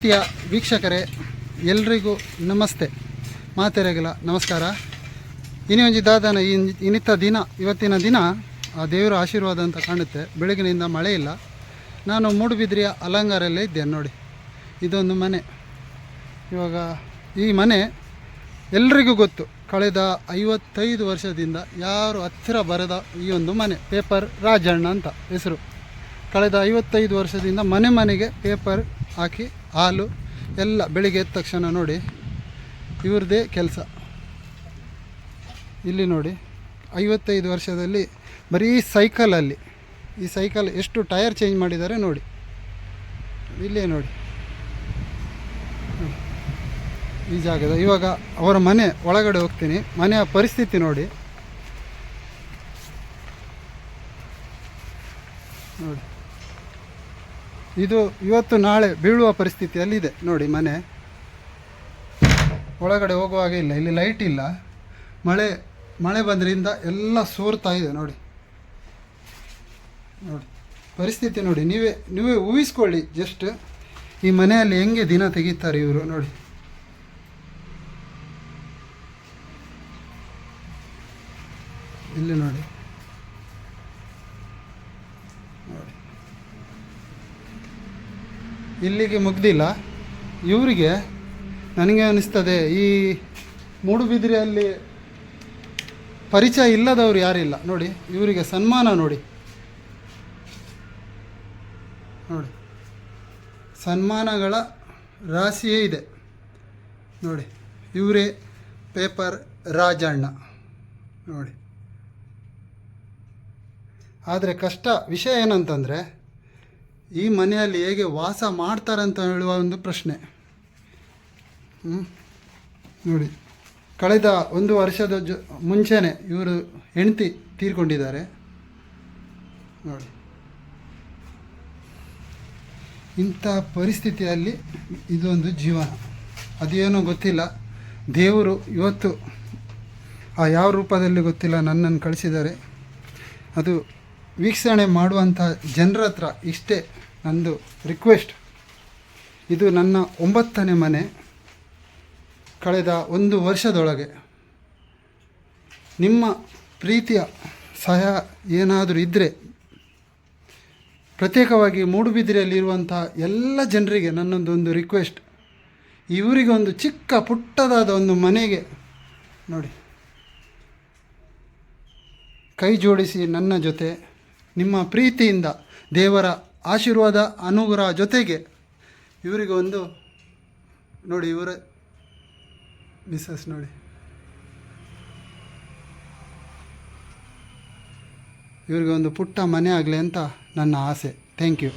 ಪ್ರಿಯ ವೀಕ್ಷಕರೇ, ಎಲ್ರಿಗೂ ನಮಸ್ತೆ. ಮಾತೆರೆಗಲ, ನಮಸ್ಕಾರ. ಇನ್ನೊಂದು ದಾದನ ಇನ್- ಇನ್ನಿತ್ತ ದಿನ, ಇವತ್ತಿನ ದಿನ, ಆ ದೇವರ ಆಶೀರ್ವಾದ ಅಂತ ಕಾಣುತ್ತೆ. ಬೆಳಗಿನಿಂದ ಮಳೆ ಇಲ್ಲ. ನಾನು ಮೂಡುಬಿದ್ರಿಯ ಅಲಂಗಾರಲ್ಲೇ ಇದ್ದೇನೆ, ನೋಡಿ. ಇದೊಂದು ಮನೆ. ಇವಾಗ ಈ ಮನೆ ಎಲ್ರಿಗೂ ಗೊತ್ತು. ಕಳೆದ ಐವತ್ತೈದು ವರ್ಷದಿಂದ ಯಾರು ಹತ್ತಿರ ಬರದ ಈ ಒಂದು ಮನೆ, ಪೇಪರ್ ರಾಜಣ್ಣ ಅಂತ ಹೆಸರು. ಕಳೆದ ಐವತ್ತೈದು ವರ್ಷದಿಂದ ಮನೆ ಮನೆಗೆ ಪೇಪರ್ ಹಾಕಿ ಹಾಲು ಎಲ್ಲ ಬೆಳಿಗ್ಗೆ ಎದ್ದ ತಕ್ಷಣ ನೋಡಿ, ಇವ್ರದ್ದೇ ಕೆಲಸ. ಇಲ್ಲಿ ನೋಡಿ, ಐವತ್ತೈದು ವರ್ಷದಲ್ಲಿ ಬರೀ ಸೈಕಲಲ್ಲಿ ಈ ಸೈಕಲ್ ಎಷ್ಟು ಟೈರ್ ಚೇಂಜ್ ಮಾಡಿದ್ದಾರೆ ನೋಡಿ. ಇಲ್ಲೇ ನೋಡಿ. ಈ ಜಾಗದ, ಇವಾಗ ಅವರ ಮನೆ ಒಳಗಡೆ ಹೋಗ್ತೀನಿ. ಮನೆಯ ಪರಿಸ್ಥಿತಿ ನೋಡಿ. ನೋಡಿ. ಇದು ಇವತ್ತು ನಾಳೆ ಬೀಳುವ ಪರಿಸ್ಥಿತಿಯಲ್ಲಿದೆ. ನೋಡಿ ಮನೆ. ಒಳಗಡೆ ಹೋಗುವಾಗ ಇಲ್ಲ. ಇಲ್ಲಿ ಲೈಟ್ ಇಲ್ಲ. ಮಳೆ ಮಳೆ ಬಂದ್ರಿಂದ ಎಲ್ಲ ಸೋರ್ತಾ ಇದೆ. ನೋಡಿ. ನೋಡಿ. ಪರಿಸ್ಥಿತಿ ನೋಡಿ. ನೀವೇ ನೀವೇ ಊಹಿಸ್ಕೊಳ್ಳಿ ಜಸ್ಟ್ ಈ ಮನೆಯಲ್ಲಿ ಹೆಂಗೆ ದಿನ ತೆಗಿತಾರೆ ಇವರು. ನೋಡಿ. ಇಲ್ಲಿ ನೋಡಿ. ಇಲ್ಲಿಗೆ ಮುಗ್ದಿಲ್ಲ. ಇವರಿಗೆ ನನಗೆ ಅನಿಸ್ತದೆ, ಈ ಮೂಡುಬಿದಿರೆಯಲ್ಲಿ ಪರಿಚಯ ಇಲ್ಲದವರು ಯಾರಿಲ್ಲ. ನೋಡಿ, ಇವರಿಗೆ ಸನ್ಮಾನ ನೋಡಿ. ನೋಡಿ, ಸನ್ಮಾನಗಳ ರಾಶಿಯೇ ಇದೆ. ನೋಡಿ, ಇವರೇ ಪೇಪರ್ ರಾಜಣ್ಣ. ನೋಡಿ. ಆದರೆ ಕಷ್ಟ ವಿಷಯ ಏನಂತಂದರೆ ಈ ಮನೆಯಲ್ಲಿ ಹೇಗೆ ವಾಸ ಮಾಡ್ತಾರಂತ ಹೇಳುವ ಒಂದು ಪ್ರಶ್ನೆ? ನೋಡಿ, ಕಳೆದ ಒಂದು ವರ್ಷದ ಜೊ, ಮುಂಚೆನೇ ಇವರು ಹೆಂಡತಿ ತೀರ್ಕೊಂಡಿದ್ದಾರೆ. ನೋಡಿ. ಇಂಥ ಪರಿಸ್ಥಿತಿಯಲ್ಲಿ ಇದೊಂದು ಜೀವನ. ಅದೇನೋ ಗೊತ್ತಿಲ್ಲ. ದೇವರು ಇವತ್ತು, ಆ ಯಾವ ರೂಪದಲ್ಲಿ ಗೊತ್ತಿಲ್ಲ, ನನ್ನನ್ನು ಕಳಿಸಿದ್ದಾರೆ. ಅದು ವೀಕ್ಷಣೆ ಮಾಡುವಂಥ ಜನರ ಹತ್ರ ಇಷ್ಟೇ ನಂದು ರಿಕ್ವೆಸ್ಟ್ ಇದು ನನ್ನ ಒಂಬತ್ತನೇ ಮನೆ ಕಳೆದ ಒಂದು ವರ್ಷದೊಳಗೆ. ನಿಮ್ಮ ಪ್ರೀತಿಯ ಸಹಾಯ ಏನಾದರೂ ಇದ್ದರೆ ಪ್ರತ್ಯೇಕವಾಗಿ ಮೂಡುಬಿದಿರೆಯಲ್ಲಿರುವಂಥ ಎಲ್ಲ ಜನರಿಗೆ ನನ್ನೊಂದೊಂದು ರಿಕ್ವೆಸ್ಟ್ ಇವರಿಗೆ ಒಂದು ಚಿಕ್ಕ ಪುಟ್ಟದಾದ ಒಂದು ಮನೆಗೆ ನೋಡಿ. ಕೈ ಜೋಡಿಸಿ ನನ್ನ ಜೊತೆ. ನಿಮ್ಮ ಪ್ರೀತಿಯಿಂದ ದೇವರ ಆಶೀರ್ವಾದ ಅನುಗ್ರಹ ಜೊತೆಗೆ ಇವರಿಗೆ ಒಂದು ನೋಡಿ ಇವರ ಮಿಸ್ಸಸ್ ನೋಡಿ. ಇವರಿಗೆ ಒಂದು ಪುಟ್ಟ ಮನೆ ಆಗಲಿ ಅಂತ ನನ್ನ ಆಸೆ. Thank you